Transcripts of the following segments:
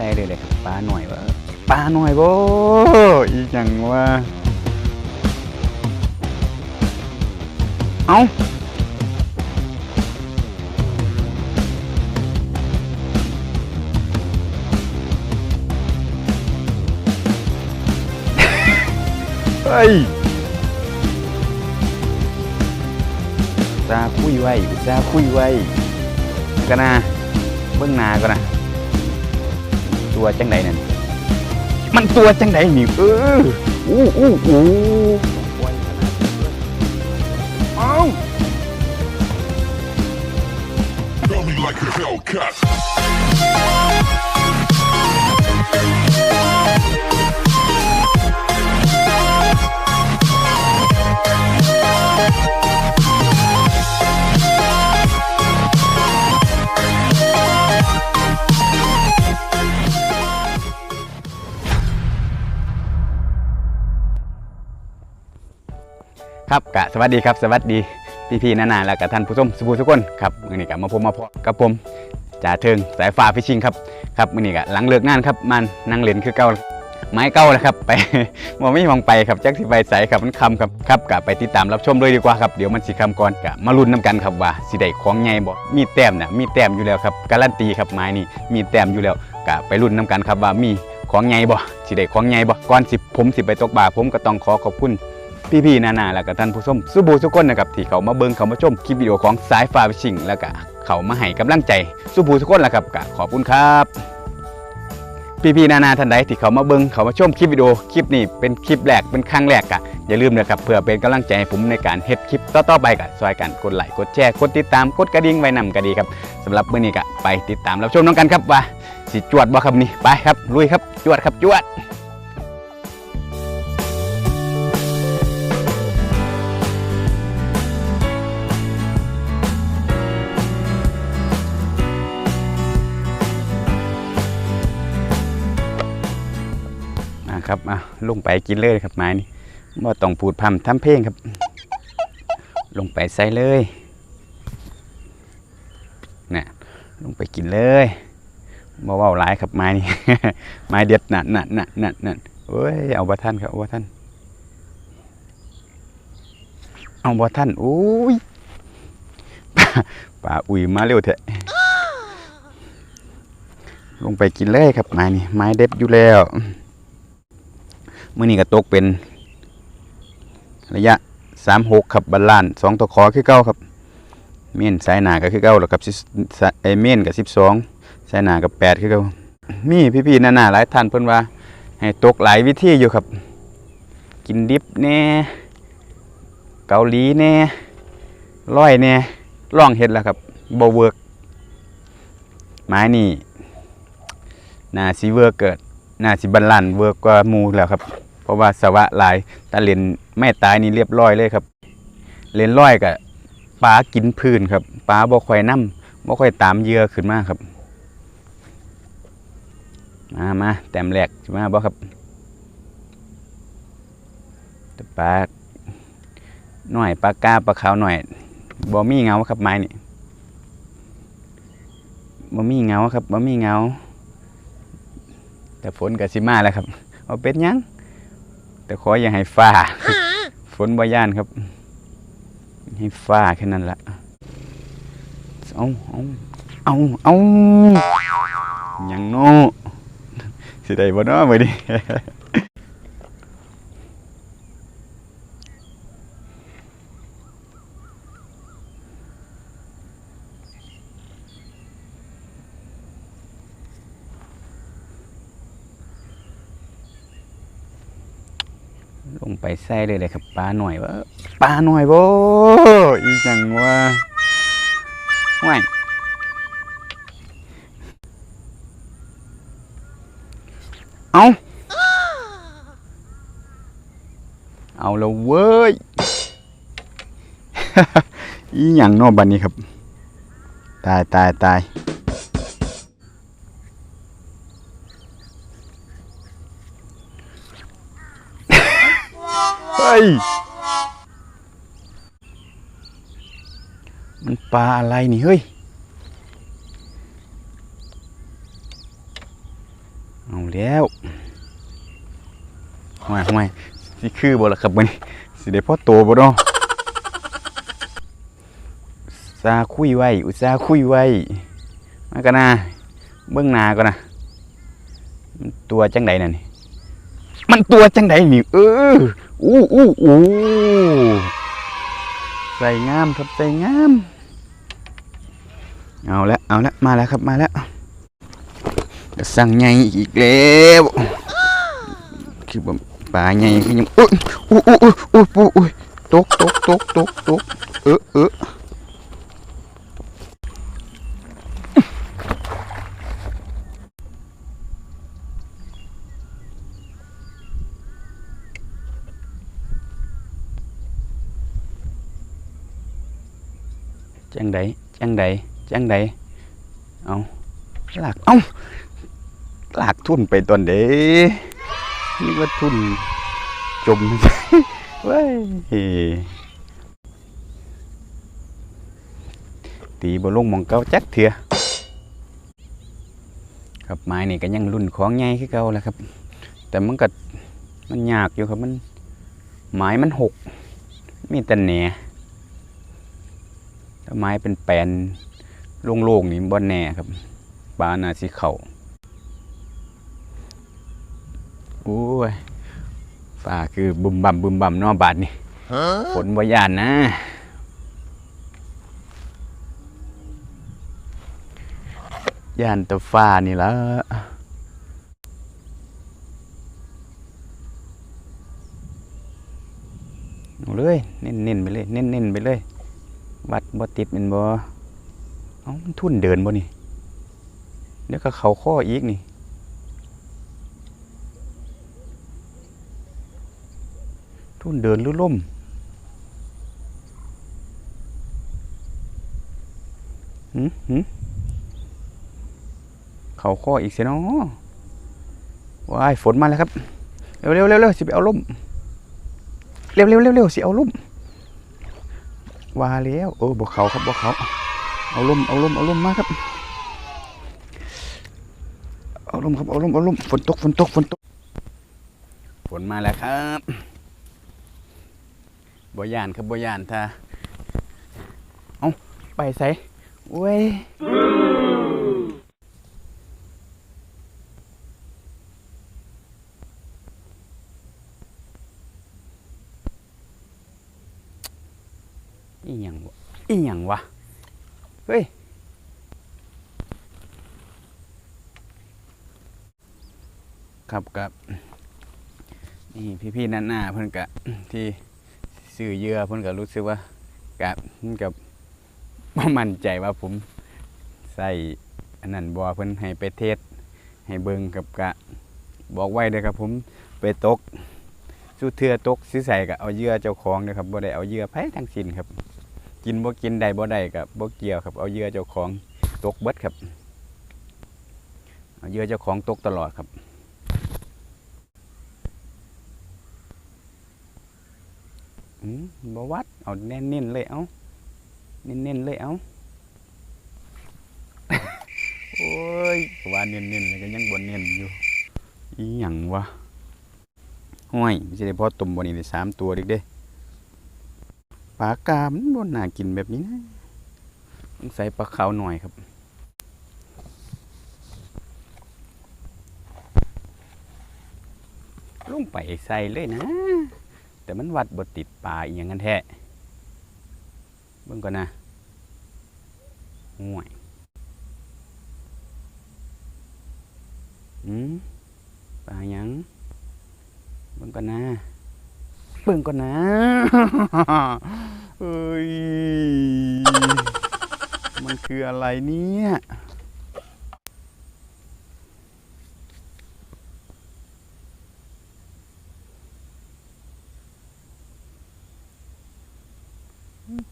ส่เลยเลยปลาหน่อยว่าปลาหน่อยบ่อีหยังว่าเอาเฮ้ยซาคุยไว้ซาคุยไว้ก็นะเบื้องหน้าก็นะ ตัวจังไดนั่นมันตัวจังไดนี่เอออู้อู้อู้เอ้า ครับกะสวัสดีครับ สวัสดีพี่พี่ๆนานาแล้วกับท่านผู้ชมสุภูทุกคนครับมือนี้กะมาพบมาพบกับผมจ่าเทิงสายฟ้าฟิชชิงครับครับมือนี้กะหลังเลิกงานครับมันนั่งเล่นคือเก่าไม้เก่าแล้วครับ ไปบ่มีมองไปครับจักสิไปใสครับมันคำครับครับกะไปติดตามรับชมด้วยดีกว่าครับเดี๋ยวมันสิคำก่อนกะมาลุ้นน้กันครับว่าสิได้ของใหญ่บ่มีแต้มน่ะมีแต้มอยู่แล้วครับการันตีครับไม้นี่มีแต้มอยู่แล้วกะไปลุ้นน้กันครับว่ามีของใหญ่บ่สิได้ของใหญ่บ่ก่อนสิผมสิไปตกบาผมก็ต้องขอขอบคุณ พี่ๆนานาแล้วก็ท่านผู้ชมสุบูทุกคนนะครับที่เขามาเบิ่งเขามาชมคลิปวิดีโอของสายฟ้าวิชิงแล้วก็เขามาให้กำลังใจสุบูทุกคนแหละครับก็ขอบคุณครับพี่ๆนานาท่านใดที่เขามาเบิ่งเขามาชมคลิปวิดีโอคลิปนี้เป็นคลิปแรกเป็นครั้งแรกกะอย่าลืมนะครับเพื่อเป็นกำลังใจให้ผมในการเฮ็ดคลิปต่อๆไปกะซอยกันกดไลค์กดแชร์กดติดตามกดกระดิ่งไว้นำก็ดีครับสำหรับมื้อนี้กะไปติดตามรับชมน้องกันครับว่าสิจวดบ่ครับนี่ไปครับลุยครับจวดครับจวด ครับอะลงไปกินเลยครับไม้นี่บ่ต้องพูดพร่ำทำเพลงครับ ลงไปใส่เลยน่ะลงไปกินเลยบ่เว้าหลายครับไม้นี่ไม้เด็ดน่ะน่ะน่ะน่ะน่ะเอ้ยเอาบ่ท่านครับเอาบ่ท่านเอาบ่ท่านอุ้ยป่าป่าอุ้ยมาเร็วเถอะลงไปกินเลยครับไม้นี่ไม้เด็ดอยู่แล้ว มื่อนี้ก็ตกเป็น ระยะสามหกครับบัลลานสองตัวคอคือเก้าครับ เมนสายหนาก็คือเก้าแล้วครับสิไอเมนกับสิบสองสายหนากับแปดคือเก้ามีพี่ๆนานาหลายท่านเพิ่นว่า ให้ตกหลายวิธีอยู่ครับ กินดิบแน่เกาหลีแน่ร้อยแน่ล่องเฮ็ดแล้วครับบ่เวิร์กไม้นี่นาซีเวิร์กเกิด น่าสิบันลันเวิร์กกว่ามูแล้วครับ เพราะว่าสวะหลายตาเลนไม่ตายนี่เรียบร้อยเลยครับ เลนร้อยกับปลากินพื้นครับปลาบ่ค่อยน้ำบ่ค่อยตามเหยื่อขึ้นมาครับ มามาแต้มแรกสิมาบ่ครับแต่ปลาหน่อยปลากาปลาขาวหน่อยบ่มีเงาครับไม้นี่บ่มีเงาครับบ่มีเงา แต่ฝนกับสิมาแล้วครับ เอาเป็ดหยัง แต่ขออย่าให้ฟ้า ฝนบ่ย่านครับ ให้ฟ้าแค่นั้นละเอาเอาเอาเอาหยังโน่สิได้บ่เนาะมื้อนี้ ไปใส่เลยเลยครับปลาหน่อยว่าปลาหน่อยโว้อีจังว่าห่วยเอาเอาแล้วเว้ยอีหยังเนอบันนี้ครับ ตายตายตายเฮ้ย มันปลาอะไรนี่เฮ้ย เอาแล้วทำไมทำไมสิคือบ่ละครับมื้อนี้สิได้พอโตบ่เนาะอุตสาคุยไว้ อุตสาคุยไว้ มากันนะเบื้องนาก่อนนะมันตัวจังใดน่ะนี่มันตัวจังใดนี่เออ อู้อู้อู้ใส่งามครับใส่งาม เอาละเอาละมาแล้วครับมาแล้วจะสั่งไงอีกแล้วคือแบบปลาใหญ่คือยังอุ้ยอุ้ยอุ้ยอุ้ยอุ้อุ้ตกตกตกตกตกเออเออ จังใดจังใดจังใดเอาหลากเอาหลากทุนไปตอนเด้นี่ว่าทุนจมเว้ยตีบอลงหมองเก่าจักเถื่อครับไม้นี่ก็ยังรุ่นของใหญ่คือเก่าแล้วครับ แต่มันก็มันยากอยู่ครับมันไม้มันหก มีแต่แหน่ ถ้าไม้เป็นแปลนโล่งๆนี่บ่แน่ครับปลานาสิเข่าโอ้ยปลาคือบุมบัมบุมบัมนอบาดนี่ฝนบ่ยานนะย่านแตะฟ้านี่ละเอาเลยเน้นๆไปเลย เน้นๆไปเลย วัดบ่ติดแมันบ่เอ้ามันทุ่นเดินบ่นี่เดี๋ยวก็เขาข้ออีกนี่ทุ่นเดินหรือล่มหืมหืมเขาข้ออีกเสียเนาะว้ายฝนมาแล้วครับ เร็วเร็วเร็วเร็วสิไปเอาล่ม เร็วเร็วเร็วเร็วสิเอาล่ม ว่าแล้วเออบ่เขาครับบ่เขาเอาลมเอาลมเอาลมมาครับ เอาลมครับเอาลมเอาลมฝนตกฝนตกฝนตกฝนมาแล้วครับบอยานครับบอยานท่าเอาไปใส่เว้ยอีหยังวะอีหยัง วะ เฮ้ย ครับกับนี่พี่ๆนั่นหน้าเพิ่นกะที่ซื้อเยื่อเพิ่นก็รู้สึกว่ากะเพิ่นกับบ่มั่นใจว่าผมใส่อันนั้นบ่เพิ่นให้ไปเทศ ให้เบิ่งกับกะบอกไว้เด้อครับผมไปตกสุเทือตกสิใส่ก็เอาเหยื่อเจ้าของเด้อครับบ่ได้เอาเหยื่อไผทั้งสิ้นครับ กินบ่กินได้บ่ได้ก็บ่เกี่ยวครับ เอาเยื่อเจ้าของตกเบิดครับ เอาเยื่อเจ้าของตกตลอดครับอืมบ่วัด เอาแน่นๆเลยเอาเน้นๆเลยเอาโอ้ยว่าเน้นๆเลยก็ยังบ่เน้นอยู่อีหยังวะห้วยมันจะได้พอตุ่มบ่นี่ได้สามตัวเด็กเด้ ปลากามันบ่น่ากินแบบนี้นะต้องใส่ปลาขาวหน่อยครับ ลงไปใส่เลยนะ แต่มันวัดบ่ติดปลาอีหยังกันแท้เบิ่งก่อนนะห่วยอืมปลาหยังเบิ่งก่อนนะเบิ่งก่อนนะ เอ้ย มันคืออะไรเนี่ย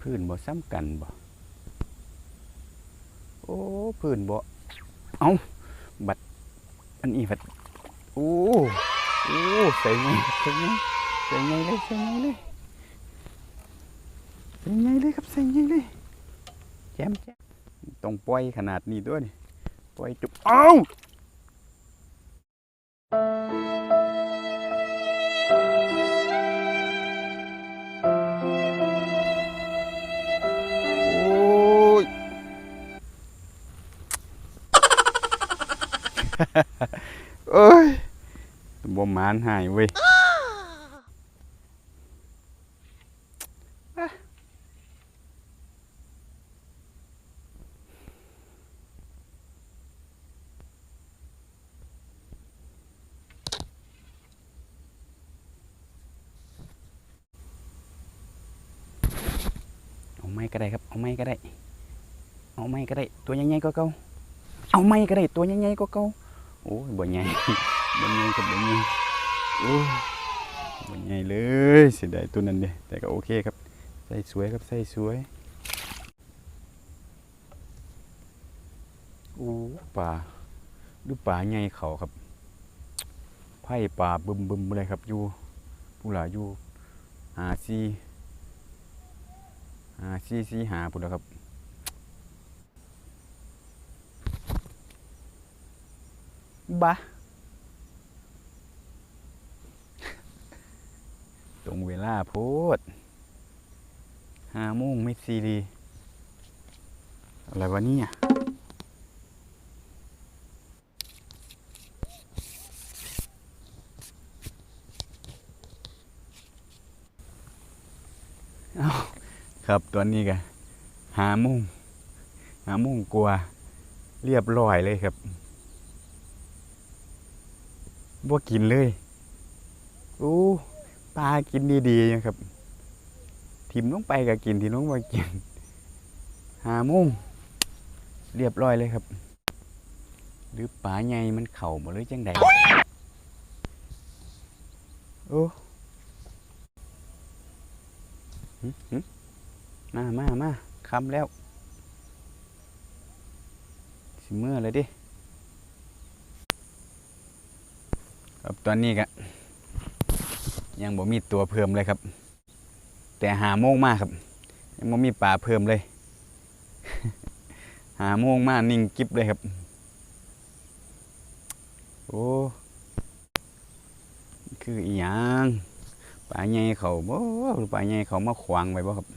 พื้นบ่ซ้ำกันบ่ โอ้พื้นบ่ เอาบัด อันนี้บัด โอ้ โอ้ ใส่ไงใส่ไงใส่ไงเลยใส่ไงเลย ใหญ่เลยครับใส่ใหญ่เลยแจมแจมต้องปล่อยขนาดนี้ด้วยนี่ปล่อยจุกเอ้าเอ้ยบ่มานหายเว้ย ก็ได้ครับ เอาไม้ก็ได้ เอาไม้ก็ได้ ตัวใหญ่ๆก็เก่าเอาไม้ก็ได้ตัวใหญ่ๆก็เก่าโอ้ยบ่ใหญ่บ่ใหญ่ครับบ่ใหญ่โอ้ยบ่ใหญ่เลยเสียดายตัวนั้นเด้แต่ก็โอเคครับใส่สวยครับใส่สวยโอ้ปลาดูปลาใหญ่เขาครับไผ่ปลาบึมๆเลยครับอยู่ผู้หลาอยู่หาซี อ่าซี่ซี่หาพุ่นแล้วครับบะตรงเวลาโพดห้าโมงไม่ซีรีอะไรวะเนี่ย ครับตอนนี้ก็หาโมงหาโมงกว่าเรียบร้อยเลยครับบ่กินเลยอู้ปลากินดีๆนะครับทิมลงไปก็กินทิมลงไปกินหาโมงเรียบร้อยเลยครับ หรือปลาใหญ่มันเข่ามาหรือจังใดโอ้หึหึ มามามาคำแล้ว สิเมื่อเลยดิ ครับตอนนี้ก็ยังบ่มีตัวเพิ่มเลยครับ แต่หาโมงมากครับ ยังบ่มีปลาเพิ่มเลย หาโมงมากนิ่งกิบเลยครับ โอ้คืออีหยังปลาใหญ่เขาบ่ปลาใหญ่เขามาขวางไว้บ่ครับ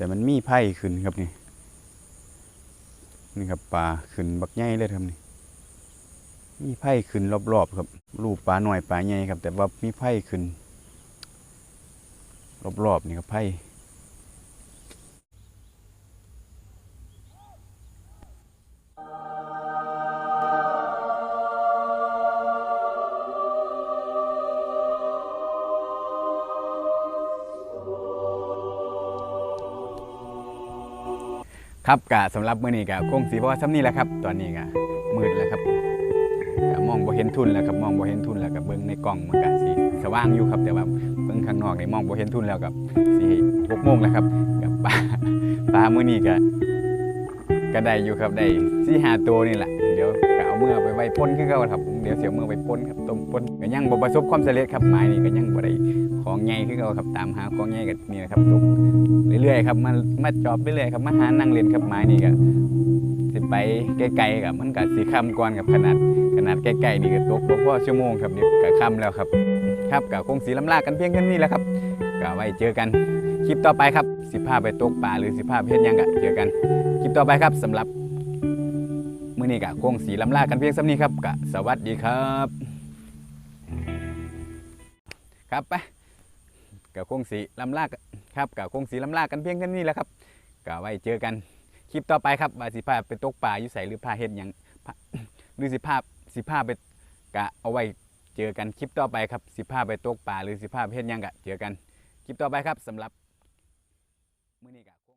แต่มันมีไผ่ขึ้นครับนี่นี่ครับปลาขึ้นบักใหญ่เลยครับนี่มีไผ่ขึ้นรอบๆครับรูปปลาหน่อยปลาใหญ่ครับ แต่ว่ามีไผ่ขึ้น รอบๆนี่ครับไผ่ ครับกะสำหรับมื้อนี้กะคงสีเพราะซ้ำนี้แหละครับ ตอนนี้กะมืดแล้วครับกะมองบ่เห็นทุนแล้วครับมองบ่เห็นทุนแล้วกับเบิ่งในกล้องมันกะสีสว่างอยู่ครับ แต่ว่าเบิ่งข้างนอกนี่มองบ่เห็นทุนแล้วกับสีหกโมงแล้วครับกับปลาปลามื้อนี้กะก็ได้อยู่ครับได้สี่ห้าตัวนี่แหละ เมื่อไปไว้พ่นคือเก่าครับเดี๋ยวเสียเมื่อไปพ่นครับต้มพ่นก็ยังบ่ประสบความสำเร็จครับหมายนี่ก็ยังบ่ได้ของใหญ่คือเก่าครับตามหาของใหญ่ก็นี่นะครับตกเรื่อยๆครับมามาจอบเรื่อยๆครับมาหานั่งเล่นครับหมายนี่ก็สิไปไกลๆกับมันก็สิค่ำก่อนกับขนาดขนาดใกลๆนี่ก็ตกบ่พอชั่วโมงครับนี่ก็ค่ำแล้วครับ ครับก็คงสีลำลากันเพียงแค่นี้แหละครับก็ไว้เจอกันคลิปต่อไปครับสิพาพไปตกปลาหรือสิพาไปเฮ็ดหยังก็เจอกันคลิปต่อไปครับสำหรับ มื้อนี้ก็คงสีลำลากันเพียงสำนี้ครับก็สวัสดีครับ ครับไปก็คงสีลำลากครับก็คงสีลำลากันเพียงแค่นี้แหละครับก็ไว้เจอกันคลิปต่อไปครับว่าสิพาไปตกปลาอยู่ใส่หรือพาเฮ็ดหยังพาหรือสิพาสิพาไปกะเอาไว้เจอกันคลิปต่อไปครับสิพาไปตกปลาหรือสิพาไปเฮ็ดยังกะเจอกันคลิปต่อไปครับสำหรับมื้อนี้ก็